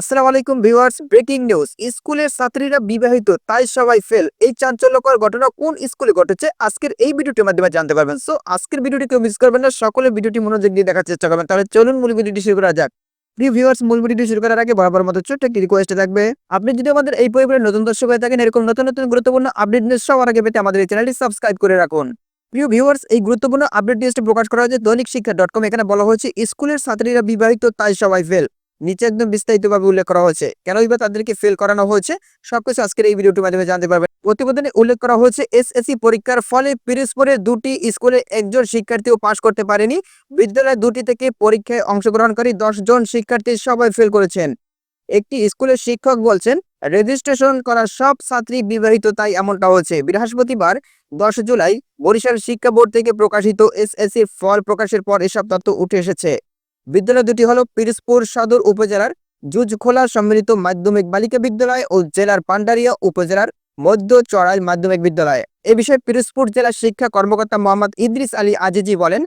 আসসালামু আলাইকুম viewers, breaking news. স্কুলের ছাত্রীরা বিবাহিত, তাই সবাই ফেল। এই চাঞ্চল্যকর ঘটনা কোন স্কুলে ঘটেছে? আজকের এই ভিডিওটির মাধ্যমে জানতে পারবেন। সো, আজকের ভিডিওটি কেউ মিস করবেন না। সকলে ভিডিওটি মনোযোগ দিয়ে দেখার চেষ্টা করবেন। তাহলে চলুন মূল ভিডিওটি শুরু করা যাক। প্রিয় ভিউয়ার্স, মূল ভিডিওটি শুরু করার আগে বরাবর মতো ছোট্ট একটি রিকোয়েস্ট থাকবে। আপনি যদি আমাদের এই পরিবারের নতুন দর্শক হয়ে থাকেন, এরকম নতুন নতুন গুরুত্বপূর্ণ আপডেট নিউজ সবার আগে পেতে আমাদের এই চ্যানেলটি সাবস্ক্রাইব করে রাখুন। প্রিয় ভিউয়ার্স, এই গুরুত্বপূর্ণ আপডেট নিউজটি প্রকাশ করা হয়েছে দৈনিক শিক্ষা ডট কম এখানে বলা হয়েছে, স্কুলের ছাত্রীরা বিবাহিত, তাই সবাই ফেল। নিচে একদম বিস্তারিতভাবে উল্লেখ করা হয়েছে। কেনই বা তাদেরকে ফেল করানো হয়েছে? সবকিছু আজকের এই ভিডিওটির মাধ্যমে জানতে পারবেন। প্রতিবেদনে উল্লেখ করা হয়েছে এসএসসি পরীক্ষার ফলে পিরিসপুরে দুটি স্কুলে একজন শিক্ষার্থীও পাশ করতে পারেনি। বিদ্যালয় দুটি থেকে পরীক্ষায় অংশগ্রহণকারী জন শিক্ষার্থী সবাই ফেল করেছেন। একটি স্কুলের শিক্ষক বলছেন রেজিস্ট্রেশন করা সব ছাত্রী বিবাহিত, তাই এমনটা হয়েছে। বৃহস্পতিবার দশ জুলাই বরিশাল শিক্ষা বোর্ড থেকে প্রকাশিত এসএসসি ফল প্রকাশের পর এসব তথ্য উঠে এসেছে। বিদ্যালয় দুটি হলো পিরোজপুর সদর উপজেলার জুজখোলা সম্মিলিত মাধ্যমিক বালিকা বিদ্যালয় ও জেলার পান্ডারিয়া উপজেলার মধ্য চড়াই মাধ্যমিক বিদ্যালয়। এ বিষয়ে পিরোজপুর জেলা শিক্ষা কর্মকর্তা মোহাম্মদ ইদ্রিস আলী আজিজি বলেন,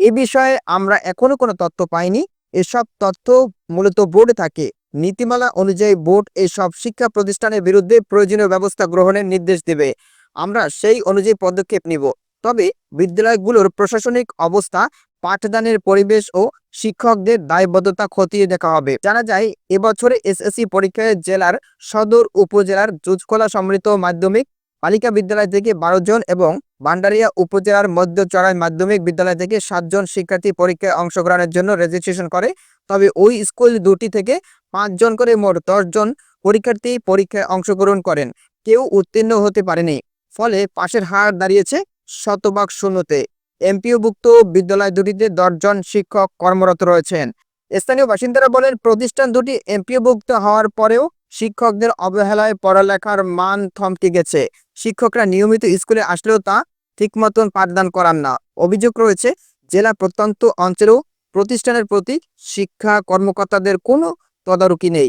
এ বিষয়ে আমরা এখনও কোনো তথ্য পাইনি। এসব তথ্য মূলত বোর্ডে থাকে। নীতিমালা অনুযায়ী বোর্ড এসব শিক্ষা প্রতিষ্ঠানের বিরুদ্ধে প্রয়োজনীয় ব্যবস্থা গ্রহণের নির্দেশ দেবে। আমরা সেই অনুযায়ী পদক্ষেপ নিব। তবে বিদ্যালয়গুলোর প্রশাসনিক অবস্থা পাঠদানের পরিবেশ ও শিক্ষকদের দায়বদ্ধতা খতিয়ে দেখা হবে। জানা যায়, এবছরে এসএসসি পরীক্ষায় জেলার সদর উপজেলার জুজখোলা সম্মিলিত মাধ্যমিক বালিকা বিদ্যালয় থেকে বারো জন এবং ভান্ডারিয়া উপজেলার মধ্য চড়াই মাধ্যমিক বিদ্যালয় থেকে সাতজন শিক্ষার্থী পরীক্ষায় অংশগ্রহণের জন্য রেজিস্ট্রেশন করে। তবে ওই স্কুল দুটি থেকে পাঁচজন করে মোট জন পরীক্ষার্থী পরীক্ষায় অংশগ্রহণ করেন। কেউ উত্তীর্ণ হতে পারেনি, ফলে পাশের হার দাঁড়িয়েছে শতভাগ শূন্যতে। এমপিওভুক্ত বিদ্যালয় দুটিতে দশজন শিক্ষক কর্মরত রয়েছেন। স্থানীয় বাসিন্দারা বলেন, প্রতিষ্ঠান দুটি এমপিওভুক্ত হওয়ার পরেও শিক্ষকদের অবহেলায় পড়ালেখার মান থমকে গেছে। শিক্ষকরা নিয়মিত স্কুলে আসলেও তা ঠিক মতন পাঠদান করান না। অভিযোগ রয়েছে, জেলা প্রত্যন্ত অঞ্চলেও প্রতিষ্ঠানের প্রতি শিক্ষা কর্মকর্তাদের কোনো তদারকি নেই।